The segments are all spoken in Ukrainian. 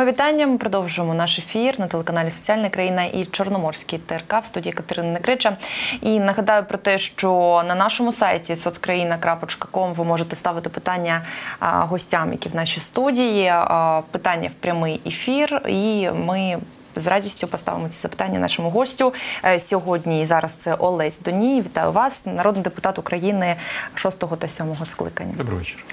Ми продовжуємо наш ефір на телеканалі Соціальна країна і Чорноморський ТРК в студії Катерини Некрича. І нагадаю про те, що на нашому сайті соцкраїна.ком ви можете ставити питання гостям, які в нашій студії, питання в прямий ефір, і ми. З радістю поставимо ці запитання нашому гостю е, сьогодні. І зараз це Олесь Доній. Вітаю вас, народний депутат України 6 та 7 скликання. Добрий вечір.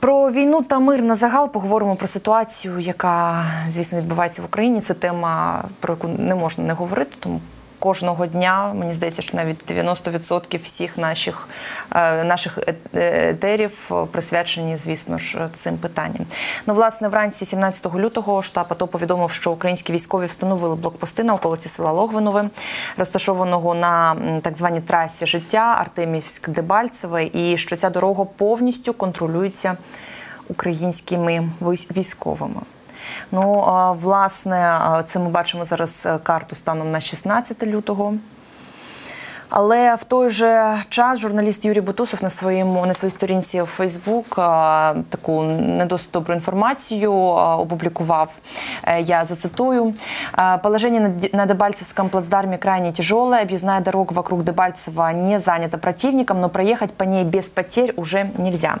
Про війну та мир на загал поговоримо про ситуацію, яка звісно відбувається в Україні. Це тема, про яку не можна не говорити, тому кожного дня. Мені здається, що навіть 90% всіх наших е, наших е, етерів присвячені, звісно ж, цим питанням. Ну, власне, вранці 17 лютого штаб АТО повідомив, що українські військові встановили блокпости на околиці села Логвинове, розташованого на так званій трасі життя Артемівськ-Дебальцеве, і що ця дорога повністю контролюється українськими військовими. Ну, власне, це ми бачимо зараз е, карту станом на 16 лютого. Але в той же час журналіст Юрій Бутусов на своєму на своїй сторінці в Фейсбук таку не досить добру інформацію опублікував. Е, я зацитую: положение на Дебальцевском плацдарме крайне тяжелое. Объездная дорога вокруг Дебальцева не занята противником, но проехать по ней без потерь уже нельзя.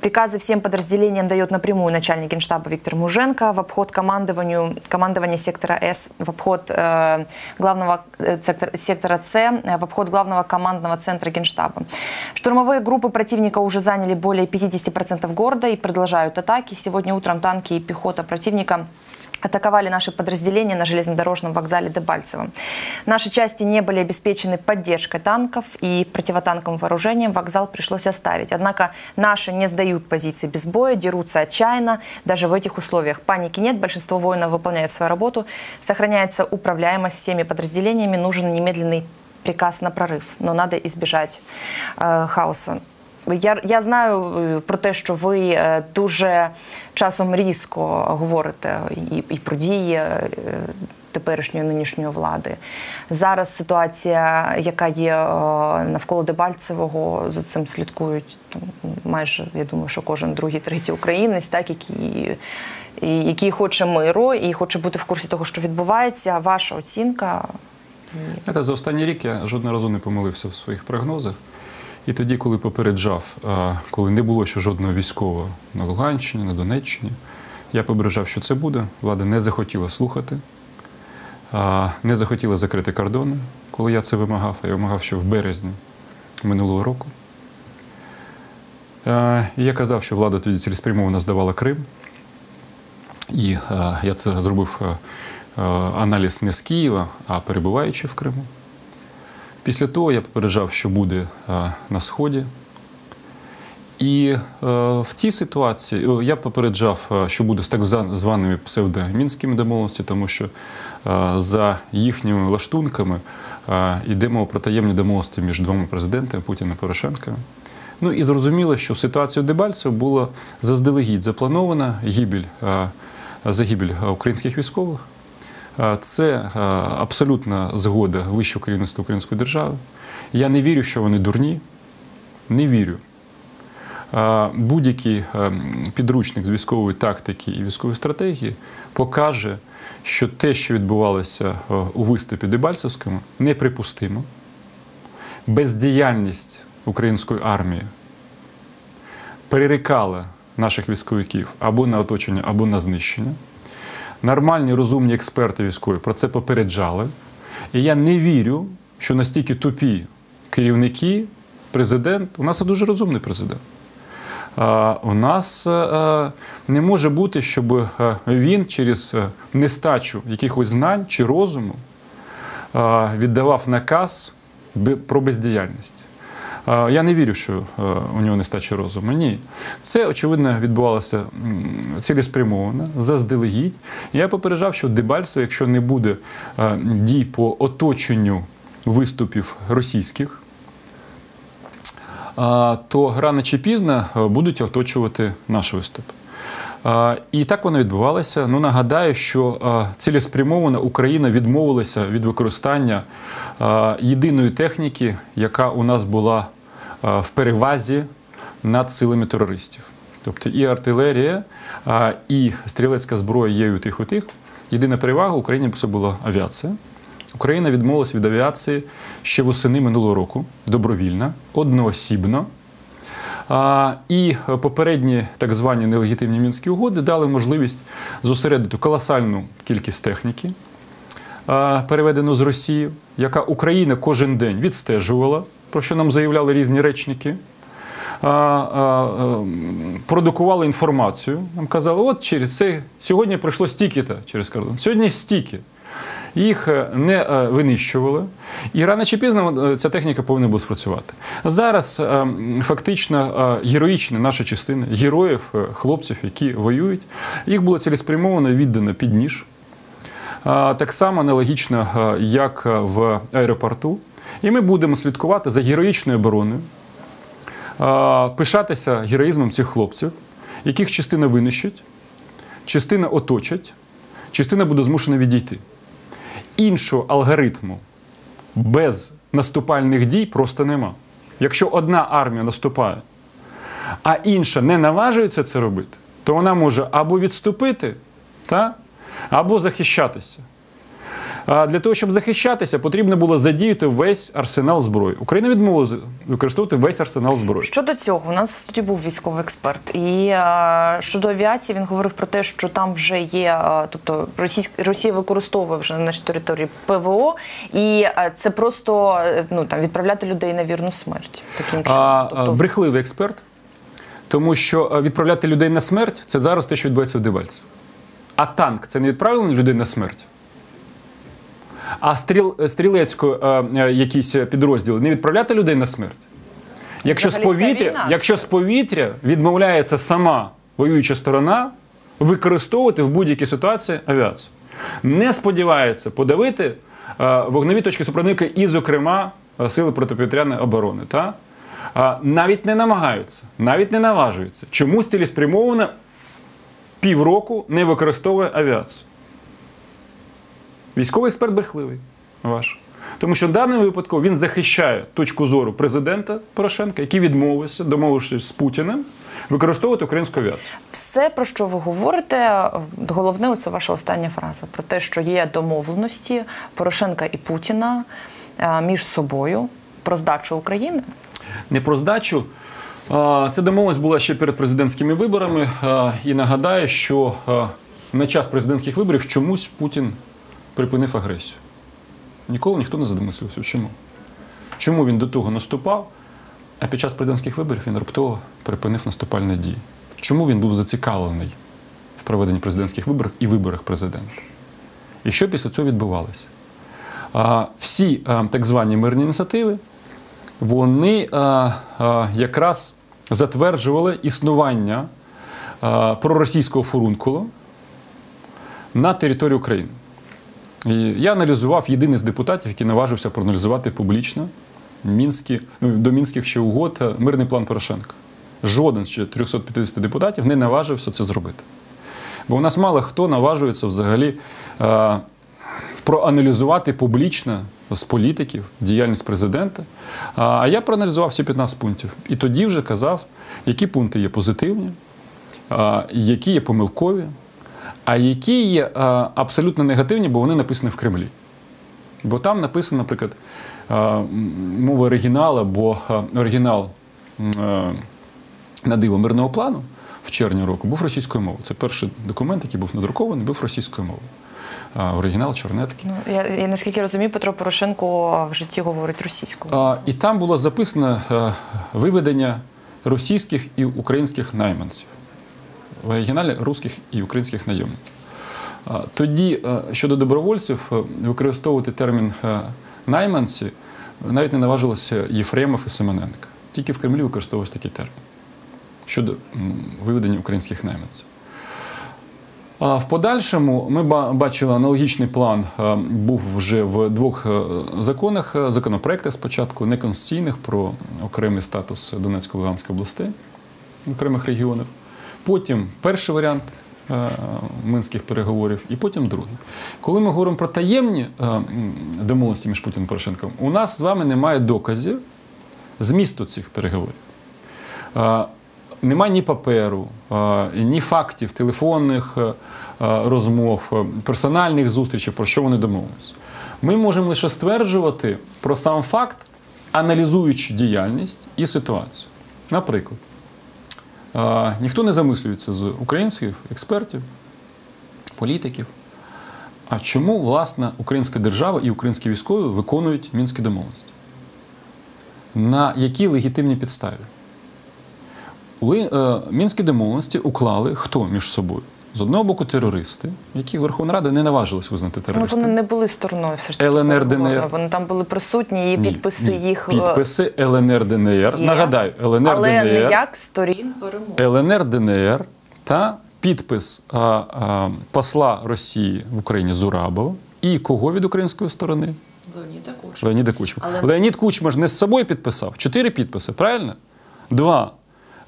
Приказы всем подразделениям дает напрямую начальник генштаба Виктор Муженко в обход командованию командования сектора С, в обход э, главного э, сектора, сектора С, в обход главного командного центра Генштаба. Штурмовые группы противника уже заняли более 50% города и продолжают атаки. Сегодня утром танки и пехота противника атаковали наши подразделения на железнодорожном вокзале Дебальцево. Наши части не были обеспечены поддержкой танков и противотанковым вооружением. Вокзал пришлось оставить. Однако наши не сдают позиции без боя, дерутся отчаянно. Даже в этих условиях паники нет. Большинство воинов выполняют свою работу. Сохраняется управляемость всеми подразделениями. Нужен немедленный приказ на прорив, но надо избежать э, хаоса. Я я знаю е, про те, що ви е, дуже часом різко говорите і, і про дії теперішньої нинішньої влади. Зараз ситуація, яка є навколо Дебальцевого, за цим слідкують майже я думаю, що кожен другий, третій українець, так який, який хоче миру і хоче бути в курсі того, що відбувається. Ваша оцінка. Знаєте, За останній рік я жодного разу не помилився в своїх прогнозах. І тоді, коли попереджав, коли не було ще жодного військового на Луганщині, на Донеччині, я попереджав, що це буде. Влада не захотіла слухати, не захотіла закрити кордони, коли я це вимагав. Я вимагав, що в березні минулого року. І я казав, що влада тоді цілеспрямовано здавала Крим. І я це зробив аналіз не з Києва, а перебуваючи в Криму. Після того я попереджав, що буде е, на Сході. І е, в цій ситуації я попереджав, що буде з так званими псевдомінськими домовленостями, тому що за їхніми лаштунками йдемо про таємні домовленості між двома президентами Путіна і Порошенка. Ну і зрозуміло, що ситуація Дебальцево була заздалегідь запланована гибель, загибель українських військових. Це абсолютна згода вищого керівництва української держави. Я не вірю, що вони дурні. Не вірю. Будь-який підручник з військової тактики і військової стратегії покаже, що те, що відбувалося у виступі Дебальцевському, неприпустимо. Бездіяльність української армії перерікала наших військовиків або на оточення, або на знищення нормальні розумні експерти військові про це попереджали. І я не вірю, що настільки тупі керівники, президент, у нас дуже розумний президент. У нас е, не може бути, щоб е, він через е, нестачу якихось знань чи розуму віддавав наказ про бездіяльність. Я не вірю, що е, у нього нестача розуму. Ні. Це, очевидно, відбувалося цілеспрямовано, заздалегідь. Я попереджав, що Дебальцево, якщо не буде е, дій по оточенню виступів російських, то рано чи пізно е, будуть оточувати наш виступ. І так воно відбувалося. Ну нагадаю, що цілеспрямовано Україна відмовилася від використання єдиної техніки, яка у нас була в перевазі над силами терористів. Тобто і артилерія, і стрілецька зброя є у тих, у тих. Єдина перевага Україні це була авіація. Україна відмовилась від авіації ще восени минулого року, добровільно, одноосібно. І попередні так звані нелегітимні мінські угоди дали можливість зосередити колосальну кількість техніки, а, переведену з Росії, яка Україна кожен день відстежувала, про що нам заявляли різні речники. Продукували інформацію. Нам казали, от через це сьогодні пройшло стільки-то через кордон. Сьогодні стільки. Їх е, не е, винищували, і рано чи пізно е, ця техніка повинна була спрацювати. Зараз фактично героїчні наші частини, героїв, хлопців, які воюють, їх було цілеспрямовано віддано під ніж. Так само аналогічно, як в аеропорту. І ми будемо слідкувати за героїчною обороною, пишатися героїзмом цих хлопців, яких частина винищить, частина оточать, частина буде змушена відійти. Іншого алгоритму без наступальних дій просто нема. Якщо одна армія наступає, а інша не наважується це робити, то вона може або відступити, та, або захищатися. Для того, щоб захищатися, потрібно було задіяти весь арсенал зброї. Україна відмовилася використовувати весь арсенал зброї. Щодо цього, у нас в суді був військовий експерт, і щодо авіації він говорив про те, що там вже є, тобто Російська Росія використовує вже на нашій території ПВО, і це просто ну там відправляти людей на вірну смерть. Таким чином, А, тобто, брехливий експерт, тому що відправляти людей на смерть це зараз те, що відбувається в Дебальцеві. А танк це не відправлення людей на смерть. А стріл, стрілецько е, е, якісь підрозділи не відправляти людей на смерть. Якщо з, повітря, якщо з повітря відмовляється сама воююча сторона використовувати в будь-якій ситуації авіацію. Не сподівається подавити е, вогневі точки супротивника і, зокрема, е, сили протиповітряної оборони. Та? Навіть не намагаються, навіть не наважуються. Чомусь цілеспрямовано півроку не використовує авіацію. Військовий експерт брехливий ваш. Тому що в даному випадку він захищає точку зору президента Порошенка, який відмовився, домовившись з Путіним, використовувати українську авіацію. все, про що ви говорите, головне, це ваша остання фраза про те, що є домовленості Порошенка і Путіна е, між собою про здачу України. Не про здачу. Це домовленість була ще перед президентськими виборами. І нагадаю, що на час президентських виборів чомусь Путін припинив агресію. Ніколи ніхто не задомислився. Чому? Чому він до того наступав, а під час президентських виборів він раптово припинив наступальні дії? Чому він був зацікавлений в проведенні президентських виборів і виборах президента? І що після цього відбувалося? Всі так звані мирні ініціативи вони якраз затверджували існування проросійського фурункулу на території України. І я аналізував єдиний з депутатів, який наважився проаналізувати публічно мінські, ну, до мінських ще угод е, мирний план Порошенка. Жоден з 350 депутатів не наважився це зробити. Бо у нас мало хто наважується взагалі е, проаналізувати публічно з політиків діяльність президента. А а я проаналізував всі 15 пунктів. І тоді вже казав, які пункти є позитивні, а, які є помилкові, а які є абсолютно негативні, бо вони написані в Кремлі. Бо там написано, наприклад, мова оригіналу, бо оригінал на диво мирного плану в червні року був російською мовою. Це перший документ, який був надрукований, був російською мовою. Оригінал чернетки. Ну я, я наскільки розумію, Петро Порошенко в житті говорить російською. А, І там було записано е, виведення російських і українських найманців. В оригіналі русських і українських найомників. Тоді щодо добровольців е, використовувати термін е, найманці навіть не наважилося Єфремов і Семененко. Тільки в Кремлі використовувався такий термін щодо виведення українських найманців. А в подальшому ми бачили аналогічний план е, був вже в двох законах, законопроектах спочатку, неконституційних про окремий статус Донецької Луганської областей, окремих регіонів. Потім перший варіант е, минських переговорів, і потім другий. Коли ми говоримо про таємні е, домовленості між Путіним і Порошенком, у нас з вами немає доказів змісту цих переговорів. Е, немає ні паперу, ні фактів, телефонних розмов, персональних зустрічей, про що вони домовились. Ми можемо лише стверджувати про сам факт, аналізуючи діяльність і ситуацію. Наприклад, ніхто не замислюється з українських експертів, політиків. А чому, власне, українська держава і українські військові виконують мінські домовленості? На якій легітимній підставі? Е, Мінські домовленості уклали хто між собою? З одного боку, терористи, які Верховна Рада не наважилась визнати Ну, терористами. вони не були стороною все ж таки. ЛНР. ДНР. Вони там були присутні, і підписи ні. їх. е, Підписи ЛНР ДНР. є. Нагадаю, ЛНР але не як сторін перемоги. ЛНР ДНР та підпис а, а, посла Росії в Україні Зурабова. І кого від української сторони? Леоніда Кучма. Леоніда Кучма. Але- Леонід Кучма ж не з собою підписав. Чотири підписи, правильно? Два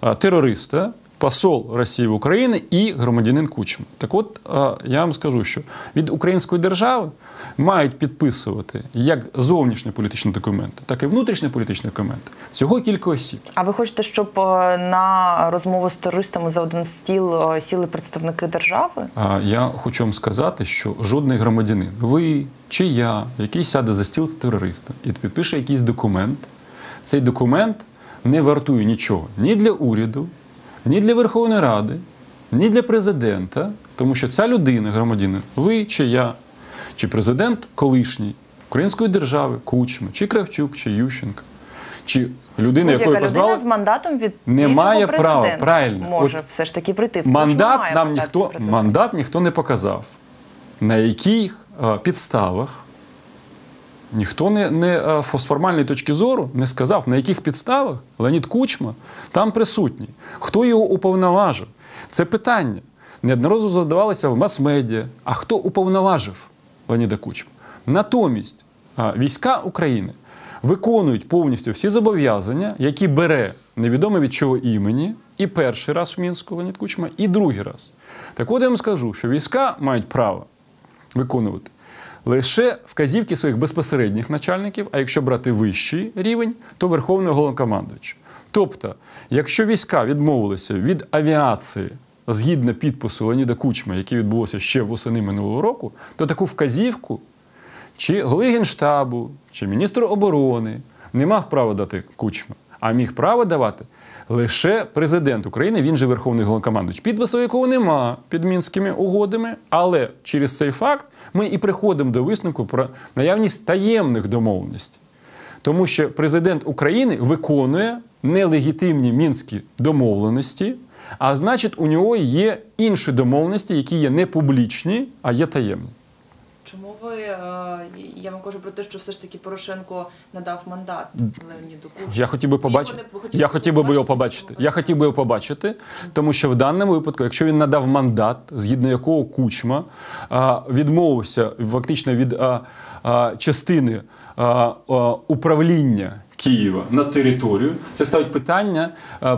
а, терориста, посол Росії в Україні і громадянин Кучма. Так от я вам скажу, що від української держави мають підписувати як зовнішньополітичні документи, так і внутрішньополітичні документи. Всього кілька осіб. А ви хочете, щоб е, на розмову з терористами за один стіл е, сіли представники держави? А я хочу вам сказати, що жодний громадянин, ви чи я, який сяде за стіл з терористом і підпише якийсь документ, цей документ не вартує нічого ні для уряду, ні для Верховної Ради, ні для президента, тому що ця людина, громадянин, ви чи я, чи президент колишній української держави, Кучма, чи Кравчук, чи Ющенко, чи людина, якої людина з мандатом від Не має права, правильно. може От все ж таки прийти. В Мандат нам мандат ніхто, мандат ніхто не показав. На яких е, підставах ніхто не, не е, з формальної точки зору не сказав, на яких підставах Леонід Кучма там присутній. Хто його уповноважив? Це питання. Неодноразово задавалося в мас-медіа. А хто уповноважив Леоніда Кучма? Натомість війська України виконують повністю всі зобов'язання, які бере невідомо від чого імені, і перший раз в Мінську Леонід Кучма, і другий раз. Так от я вам скажу, що війська мають право виконувати лише вказівки своїх безпосередніх начальників, а якщо брати вищий рівень, то Верховного Головнокомандуюча. Тобто, якщо війська відмовилися від авіації згідно підпису Леоніда Кучма, який відбувався ще восени минулого року, то таку вказівку чи голови Генштабу, чи міністр оборони не мав права дати Кучма, а міг право давати лише президент України, він же Верховний Головнокомандуючий, підпису якого нема під мінськими угодами, але через цей факт ми і приходимо до висновку про наявність таємних домовленостей. Тому що президент України виконує нелегітимні мінські домовленості, а значить, у нього є інші домовленості, які є не публічні, а є таємні. Чому ви е, я вам кажу про те, що все ж таки Порошенко надав мандат Леоніду Кучму? Я хотів би побачити. Я хотів би його побачити? Я хотів би його побачити, тому що в даному випадку, якщо він надав мандат, згідно якого Кучма відмовився фактично від а, частини управління. Києва на територію. Це ставить питання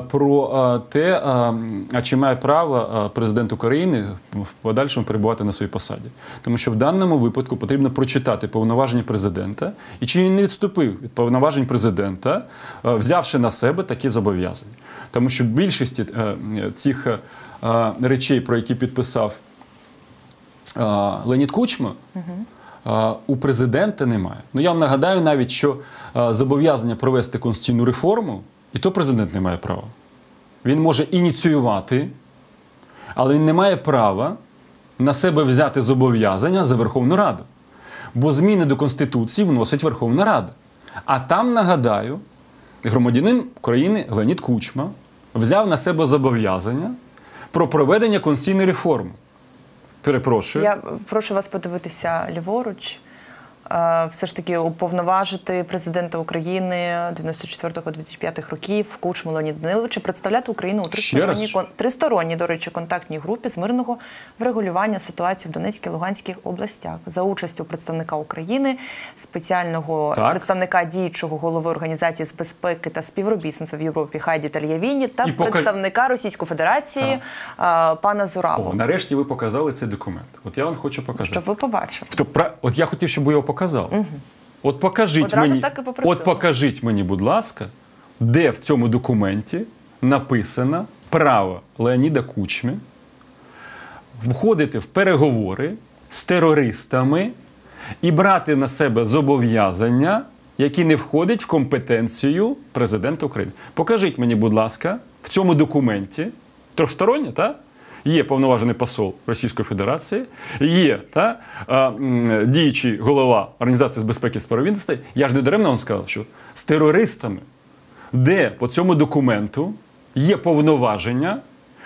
про те, а, а чи має право президент України в подальшому перебувати на своїй посаді, тому що в даному випадку потрібно прочитати повноваження президента і чи він не відступив від повноважень президента, взявши на себе такі зобов'язання, тому що більшість е, цих е, речей, про які підписав е, Леонід Кучма. У президента немає. Ну я вам нагадаю навіть, що зобов'язання провести конституційну реформу, і то президент не має права. Він може ініціювати, але він не має права на себе взяти зобов'язання за Верховну Раду. Бо зміни до Конституції вносить Верховна Рада. А там, нагадаю, громадянин України Леонід Кучма взяв на себе зобов'язання про проведення конституційної реформи. Перепрошую. Я прошу вас подивитися ліворуч. Е, Все ж таки уповноважити президента України 94-2005 років Кучму Леоніда Даниловича представляти Україну у тристоронній, тристоронній, до речі, контактній групі з мирного врегулювання ситуації в Донецькій та Луганських областях за участю представника України, спеціального Так. представника діючого голови організації з безпеки та співробітництва в Європі Хайді Тальявіні та І пока- представника Російської Федерації е, пана Зурабова. О, нарешті ви показали цей документ. От я вам хочу показати. Щоб ви побачили. Тобто, от я хотів, щоб ви його показали. От покажіть Одразу мені, так і от покажіть мені, будь ласка, де в цьому документі написано право Леоніда Кучми входити в переговори з терористами і брати на себе зобов'язання, які не входять в компетенцію президента України. Покажіть мені, будь ласка, в цьому документі трьохстороннє, так? Є повноважений посол Російської Федерації, є та, діючий голова Організації з безпеки співробітництва. Я ж не даремно вам сказав, що з терористами, де по цьому документу є повноваження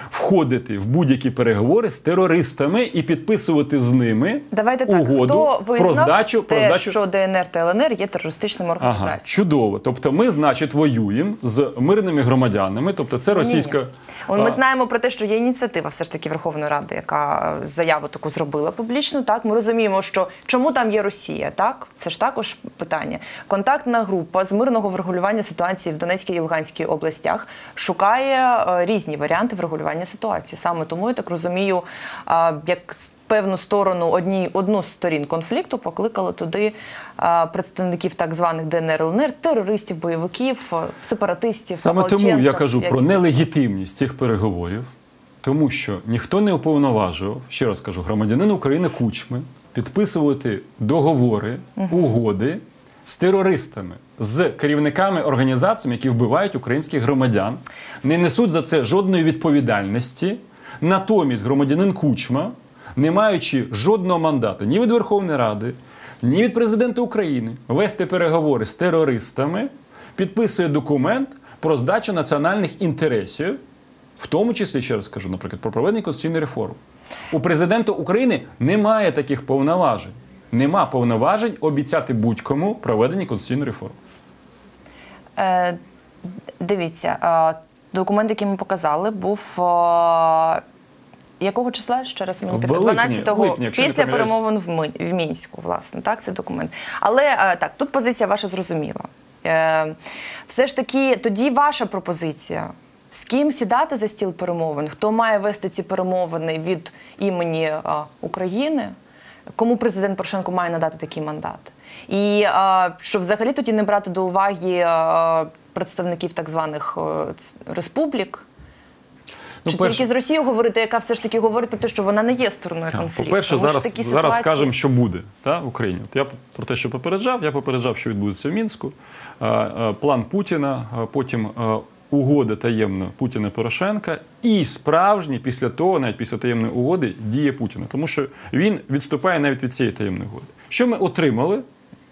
входити в будь-які переговори з терористами і підписувати з ними Давайте так. угоду Хто про здачу, те, про здачу що ДНР та ЛНР є терористичними Ага, чудово. Тобто ми, значить, воюємо з мирними громадянами. Тобто, це російська. Ні-ні. Ми а, знаємо про те, що є ініціатива все ж таки Верховної Ради, яка е, заяву таку зробила публічно. Так, ми розуміємо, що чому там є Росія, так це ж також питання. Контактна група з мирного врегулювання ситуації в Донецькій і Луганській областях шукає е, різні варіанти врегулювання ситуації. Саме тому я так розумію, як певну сторону одні, одну з сторін конфлікту покликали туди представників так званих ДНР ЛНР, терористів, бойовиків, сепаратистів. Саме тому я кажу про нелегітимність цих переговорів, тому що ніхто не уповноважував, ще раз кажу, громадянин України Кучми підписувати договори, угоди з терористами, з керівниками організаціями, які вбивають українських громадян, не несуть за це жодної відповідальності. Натомість громадянин Кучма, не маючи жодного мандату ні від Верховної Ради, ні від президента України, вести переговори з терористами, підписує документ про здачу національних інтересів, в тому числі, ще раз скажу, наприклад, про проведення конституційної реформи. У президента України немає таких повноважень. Нема повноважень обіцяти будь-кому проведення конституційної реформи. Е, дивіться, е, документ, який ми показали, був. е, Якого числа ще раз мені В підказали? липні, 12-го липні, якщо не після перемовин в, Ми, в мінську, власне, так це документ. Але е, так, тут позиція ваша зрозуміла. Е, все ж таки, тоді ваша пропозиція. З ким сідати за стіл перемовин? Хто має вести ці перемовини від імені України? Кому президент Порошенко має надати такий мандат? І що взагалі тоді не брати до уваги представників так званих е, республік? Ну, Чи перше- тільки з Росією говорити, яка все ж таки говорить про те, що вона не є стороною конфлікту? По-перше, зараз, такі зараз ситуації- скажемо, що буде та, в Україні. От я про те, що попереджав, я попереджав, що відбудеться в Мінську. План Путіна, потім угода таємна Путіна Порошенка, і справжні після того, навіть після таємної угоди, діє Путіна. Тому що він відступає навіть від цієї таємної угоди. Що ми отримали?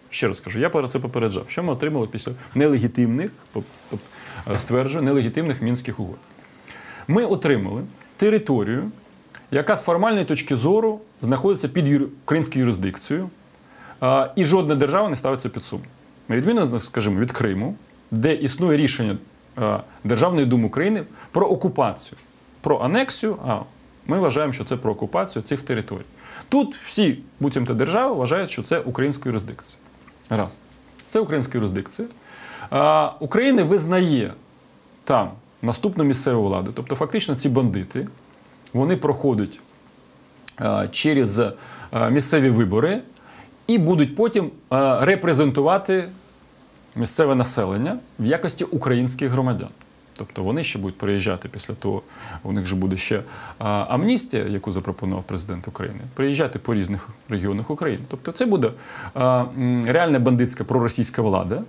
Ще раз кажу, я про це попереджав. Що ми отримали після нелегітимних, стверджую, нелегітимних мінських угод? Ми отримали територію, яка з формальної точки зору знаходиться під українською юрисдикцією, і жодна держава не ставиться під сумнів. На відміну, скажімо, від Криму, де існує рішення а, Державної думи України про окупацію, про анексію, а ми вважаємо, що це про окупацію цих територій. Тут всі буцімто держави вважають, що це українська юрисдикція. Раз. Це українська юрисдикція. А, Україна визнає там наступну місцеву владу. Тобто, фактично, ці бандити вони проходять е, через е, місцеві вибори і будуть потім е, репрезентувати місцеве населення в якості українських громадян. Тобто вони ще будуть приїжджати після того, у них же буде ще амністія, яку запропонував президент України, приїжджати по різних регіонах України. Тобто це буде реальна бандитська проросійська влада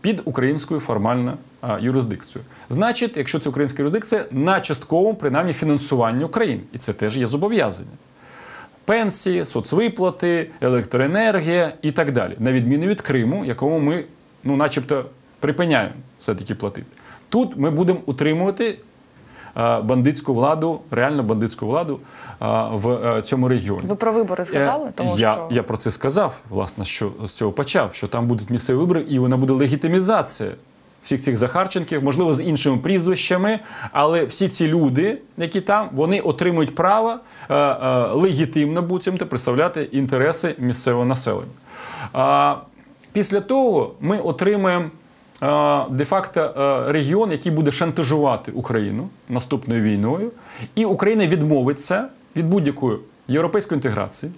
під українською формальною а, юрисдикцією. Значить, якщо це українська юрисдикція, на частковому принаймні фінансуванні України, і це теж є зобов'язання. Пенсії, соцвиплати, електроенергія і так далі, на відміну від Криму, якому ми, ну, начебто, припиняємо все-таки платити. Тут ми будемо утримувати бандитську владу, реально бандитську владу в цьому регіоні. Ви про вибори згадали? Е, Тому я, що я про це сказав, власне, що з цього почав, що там будуть місцеві вибори, і вона буде легітимізація всіх цих Захарченків, можливо, з іншими прізвищами, але всі ці люди, які там, вони отримують право е, е, легітимно буцімто представляти інтереси місцевого населення. Після того ми отримаємо е, де-факто е, регіон, який буде шантажувати Україну наступною війною, і Україна відмовиться від будь-якої європейської інтеграції.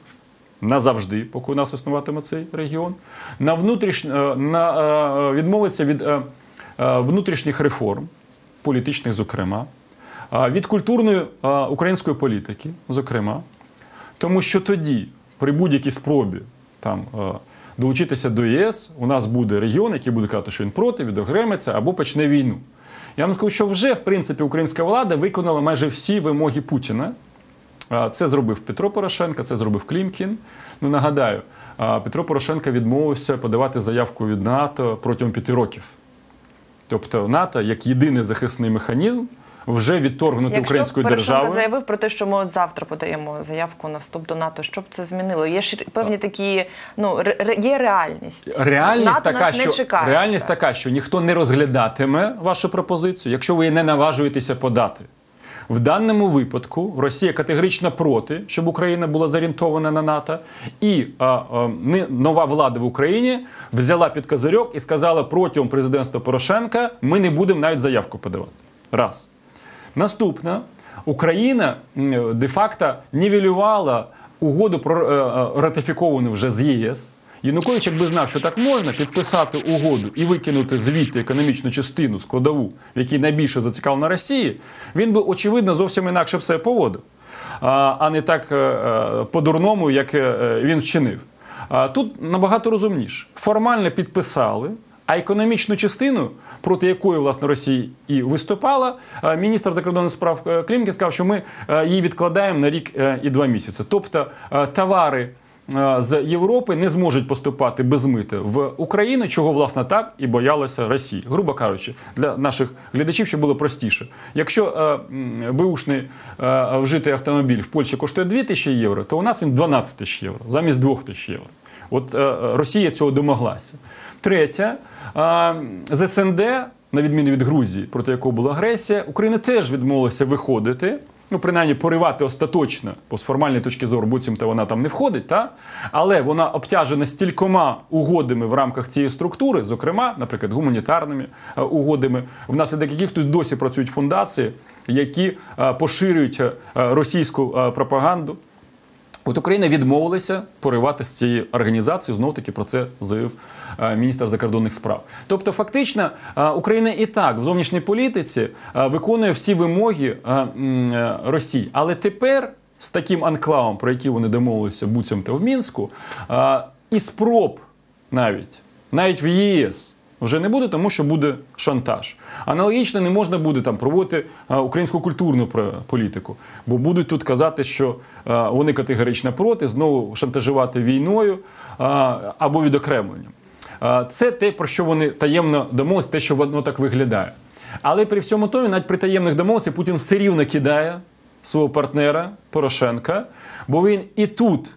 Назавжди, поки у нас існуватиме цей регіон, на внутріш... е, на, відмовиться від внутрішніх реформ, політичних, зокрема, від культурної української політики, зокрема, тому що тоді, при будь-якій спробі там, долучитися до ЄС, у нас буде регіон, який буде казати, що він проти, відокремиться або почне війну. Я вам скажу, що вже в принципі українська влада виконала майже всі вимоги Путіна. Це зробив Петро Порошенко, це зробив Клімкін. Ну нагадаю, Петро Порошенко відмовився подавати заявку від НАТО протягом п'яти років. Тобто НАТО, як єдиний захисний механізм, вже відторгнути Якщо української Порошенко заявив про те, що ми от завтра подаємо заявку на вступ до НАТО, що б це змінило? Є ж певні такі, ну ре- є реальність. Реальність НАТО така, нас не що чекає. реальність така, що ніхто не розглядатиме вашу пропозицію, якщо ви не наважуєтеся подати. В даному випадку Росія категорично проти, щоб Україна була зорієнтована на НАТО, і а, а, не- нова влада в Україні взяла під козирьок і сказала протягом президентства Порошенка ми не будемо навіть заявку подавати. Раз. Наступна Україна де-факто нівелювала угоду про е, е, ратифіковану вже з ЄС. Янукович, якби знав, що так можна, підписати угоду і викинути звідти економічну частину складову, в якій найбільше зацікавлена Росії, він би очевидно зовсім інакше себе поводив, а не так е, по-дурному, як він вчинив. Тут набагато розумніше. Формально підписали. А економічну частину, проти якої власне Росія і виступала, е, міністр закордонних справ е, Клімкін сказав, що ми е, її відкладаємо на рік і два місяці. Тобто товари з Європи не зможуть поступати без мити в Україну, чого власне так і боялася Росія. Грубо кажучи, для наших глядачів, щоб було простіше. Якщо е, е, вжитий автомобіль в Польщі коштує 2 тисячі євро, то у нас він 12 тисяч євро замість 2 тисяч євро. От Росія цього домоглася. Третє, з СНД, на відміну від Грузії, проти якої була агресія, Україна теж відмовилася виходити. Ну, принаймні, поривати остаточно, бо з формальної точки зору, буцімто вона там не входить, та? але вона обтяжена стількома угодами в рамках цієї структури, зокрема, наприклад, гуманітарними е, угодами, внаслідок яких тут досі працюють фундації, які е, поширюють е, російську пропаганду. От Україна відмовилася поривати з цією організацією. Знов таки про це заявив е, міністр закордонних справ. Тобто, фактично, е, Україна і так в зовнішній політиці е, виконує всі вимоги Росії. Але тепер з таким анклавом, про який вони домовилися буцімто в Мінську, і спроб навіть навіть в ЄС. Вже не буде, тому що буде шантаж. Аналогічно не можна буде там проводити українську культурну політику, бо будуть тут казати, що вони категорично проти, знову шантажувати війною або відокремленням. Це те, про що вони таємно домовилися, те, що воно так виглядає. Але при всьому тому, навіть при таємних домовленостях, Путін все рівно кидає свого партнера Порошенка, бо він і тут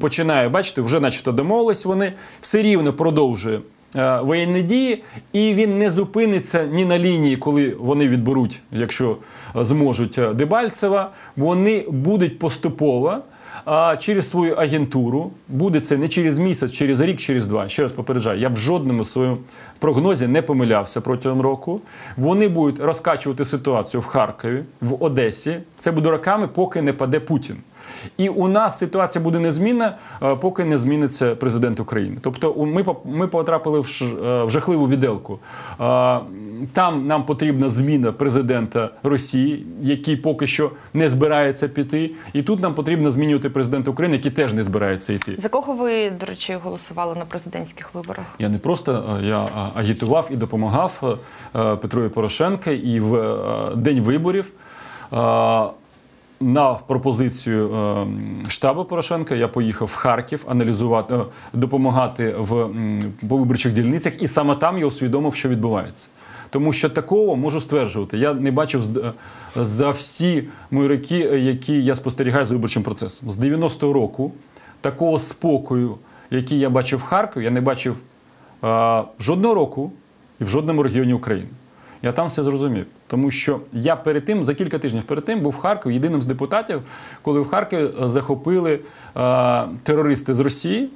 починає, бачите, вже начебто домовились вони, все рівно продовжує воєнні дії, і він не зупиниться ні на лінії, коли вони відберуть, якщо е, зможуть е, Дебальцева. Вони будуть поступово. А через свою агентуру буде це не через місяць, через рік, через два. Ще раз попереджаю, я в жодному своєму прогнозі не помилявся протягом року. Вони будуть розкачувати ситуацію в Харкові, в Одесі. Це буде роками, поки не паде Путін. І у нас ситуація буде незмінна, е, поки не зміниться президент України. Тобто, ми ми потрапили в е, в жахливу віделку. Е, Там нам потрібна зміна президента Росії, який поки що не збирається піти. І тут нам потрібно змінювати президента України, який теж не збирається йти. За кого ви, до речі, голосували на президентських виборах? Я не просто я агітував і допомагав Петру Порошенка і в день виборів. На пропозицію е, штабу Порошенка я поїхав в Харків аналізувати, е, допомагати в по виборчих дільницях, і саме там я усвідомив, що відбувається. Тому що такого можу стверджувати. Я не бачив е, за всі мої роки, які я спостерігаю за виборчим процесом. З 90-го року такого спокою, який я бачив в Харкові, я не бачив а, жодного року і в жодному регіоні України. Я там все зрозумів. Тому що я перед тим, за кілька тижнів перед тим, був в Харкові єдиним з депутатів, коли в Харкові е, захопили а, терористи з Росії,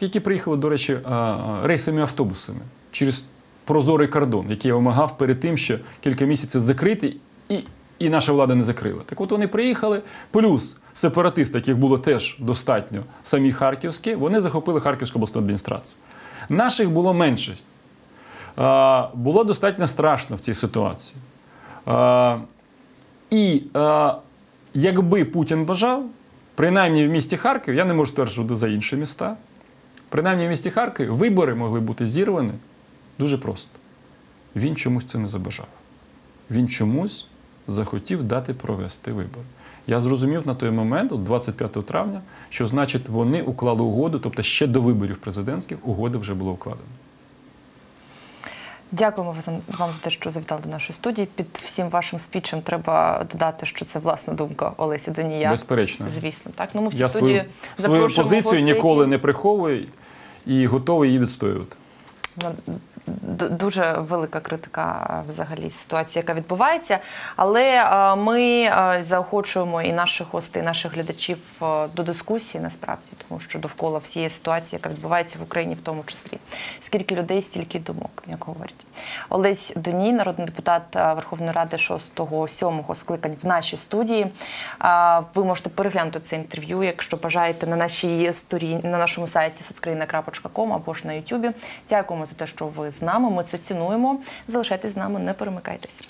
які приїхали, до речі, а, рейсовими автобусами через прозорий кордон, який я вимагав перед тим, що кілька місяців закрити, і, і наша влада не закрила. Так от вони приїхали, плюс сепаратисти, яких було теж достатньо, самі харківські, вони захопили Харківську обласну адміністрацію. Наших було меншість. Було достатньо страшно в цій ситуації. І якби Путін бажав, принаймні в місті Харків, я не можу стверджувати за інші міста, принаймні в місті Харків вибори могли бути зірвані дуже просто. Він чомусь це не забажав. Він чомусь захотів дати провести вибори. Я зрозумів на той момент, 25 травня, що значить вони уклали угоду, тобто ще до виборів президентських угода вже була укладена. Дякуємо вам- за те, що завітали до нашої студії. Під всім вашим спічем треба додати, що це власна думка Олесі Донія. Безперечно. Звісно, так. Ну, ми в Я студію свою, свою позицію гостей, ніколи які- не приховую і готовий її відстоювати. Дуже велика критика е, взагалі ситуації, яка відбувається. Але е, ми е, заохочуємо і наших гостей, і наших глядачів до дискусії насправді, тому що довкола всієї ситуації, яка відбувається в Україні, в тому числі. Скільки людей, стільки думок, як говорять. Олесь Доній, народний депутат Верховної Ради 6-7 скликань в нашій студії. Ви можете переглянути це інтерв'ю, якщо бажаєте на нашій сторін, на нашому сайті соцкраїна.ком або ж на Ютубі. Дякуємо за те, що ви з нами. Ми це цінуємо. Залишайтесь з нами, не перемикайтеся.